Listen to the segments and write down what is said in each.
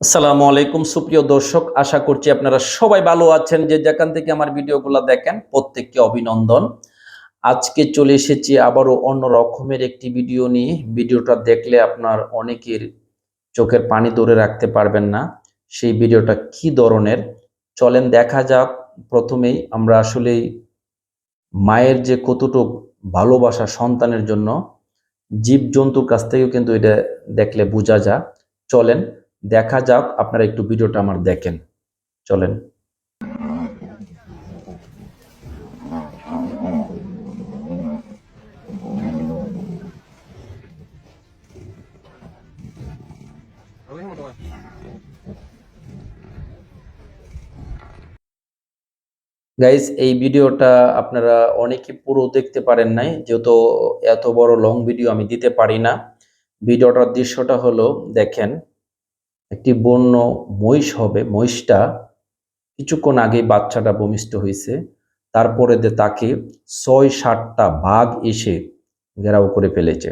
আসসালামু আলাইকুম, সুপ্রিয় দর্শক, আশা করছি আপনারা সবাই ভালো আছেন। যে যেখান থেকে আমার ভিডিওগুলো দেখেন, প্রত্যেককে অভিনন্দন। আজকে চলে এসেছি আবারও অন্য রকমের একটি ভিডিও নিয়ে। ভিডিওটা দেখলে আপনার অনেকের চোখের পানি ধরে রাখতে পারবেন না। সেই ভিডিওটা কি ধরনের? চলেন দেখা যাক। প্রথমেই আমরা আসলে মায়ের যে কতটুক ভালোবাসা সন্তানের জন্য, জীবজন্তুর কাছ থেকেও কিন্তু এটা দেখলে বোঝা যায়। চলেন, দেখা যাক, আপনারা একটু ভিডিওটা আমার দেখেন। চলেন। গাইজ এই ভিডিওটা আপনারা অনেকে পুরো দেখতে পারেন নাই, যেহেতু এত বড় লং ভিডিও আমি দিতে পারি না। ভিডিওটার দৃশ্যটা হলো, দেখেন, একটি বন্য মহিষ হবে। মহিষটা কিছুক্ষণ আগে বাচ্চাটা ভূমিষ্ঠ হয়েছে তারপরে তাকে ছয় সাতটা বাঘ এসে ঘেরাও করে ফেলেছে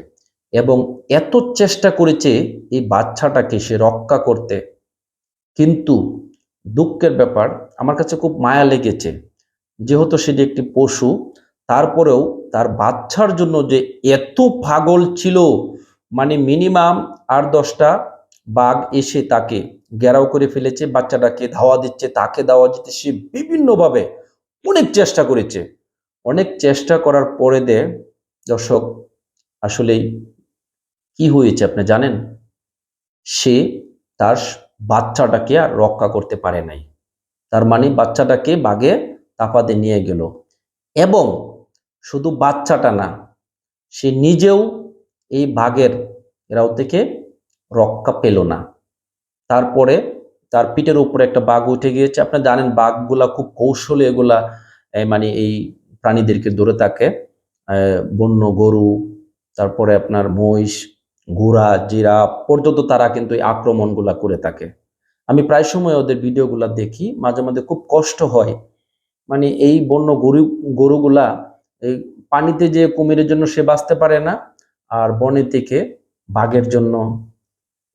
এবং এত চেষ্টা করেছে এই বাচ্চাটাকে সে রক্ষা করতে। কিন্তু দুঃখের ব্যাপার, আমার কাছে খুব মায়া লেগেছে। যেহেতু সেটি একটি পশু, তারপরেও তার বাচ্চার জন্য যে এত পাগল ছিল মানে মিনিমাম আট দশটা বাঘ এসে তাকে ঘেরাও করে ফেলেছে, বাচ্চাটাকে ধাওয়া দিচ্ছে, তাকে ধাওয়া দিতে সে বিভিন্নভাবে অনেক চেষ্টা করেছে। অনেক চেষ্টা করার পরে দে, দর্শক আসলেই কি হয়েছে আপনি জানেন? সে তার বাচ্চাটাকে আর রক্ষা করতে পারে নাই। তার মানে বাচ্চাটাকে বাঘে তাপাতে নিয়ে গেল। এবং শুধু বাচ্চাটা না, সে নিজেও এই বাঘের এরাও থেকে রক্ষা পেল না। তারপরে তার পিঠের উপরে একটা বাঘ উঠে গিয়েছে। আপনারা জানেন বাঘগুলা খুব কৌশলে এগুলা মানে এই প্রাণীদেরকে ধরে থাকে। বন্য গরু, তারপরে আপনার মহিষ, ঘোড়া জিরা পর্যন্ত তারা কিন্তু এই আক্রমণগুলা করে থাকে। আমি প্রায় সময় ওদের ভিডিওগুলা দেখি, মাঝে মাঝে খুব কষ্ট হয়। মানে এই বন্য গরু, গরুগুলা এই পানিতে যে কুমিরের জন্য সে বাঁচতে পারে না আর বনের থেকে বাঘের জন্য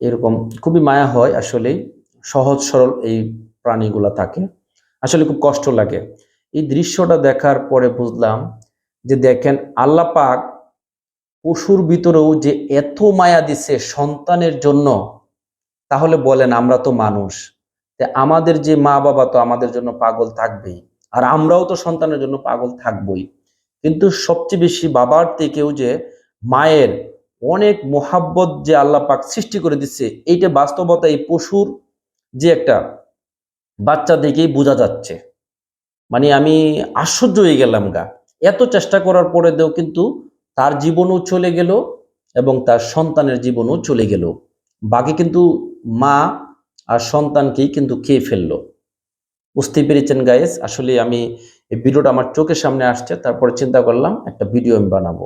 এরকম খুবই মায়া হয় আসলেই সহজ সরল এই প্রাণীগুলা থাকে। আসলে খুব কষ্ট লাগে। এই দৃশ্যটা দেখার পরে বুঝলাম যে দেখেন আল্লাহ পাক পশুর ভিতরেও যে এত মায়া দিছে সন্তানের জন্য, তাহলে বলেন আমরা তো মানুষ। আমাদের যে মা বাবা তো আমাদের জন্য পাগল থাকবেই। আর আমরাও তো সন্তানের জন্য পাগল থাকবই। কিন্তু সবচেয়ে বেশি বাবার থেকেও যে মায়ের অনেক মোহাব্বত যে আল্লাহ পাক সৃষ্টি করে দিচ্ছে, এইটা বাস্তবতা এই পশুর যে একটা বাচ্চা দেখেই বোঝা যাচ্ছে। মানে আমি আশ্চর্য হয়ে গেলাম গা। এত চেষ্টা করার পরে দেও কিন্তু তার জীবনও চলে গেল এবং তার সন্তানের জীবনও চলে গেল। বাকি কিন্তু মা আর সন্তানকেই কিন্তু খেয়ে ফেলল। বুঝতে পেরেছেন গাইস আসলে আমি এই ভিডিওটা আমার চোখের সামনে আসছে, তারপরে চিন্তা করলাম একটা ভিডিও আমি বানাবো।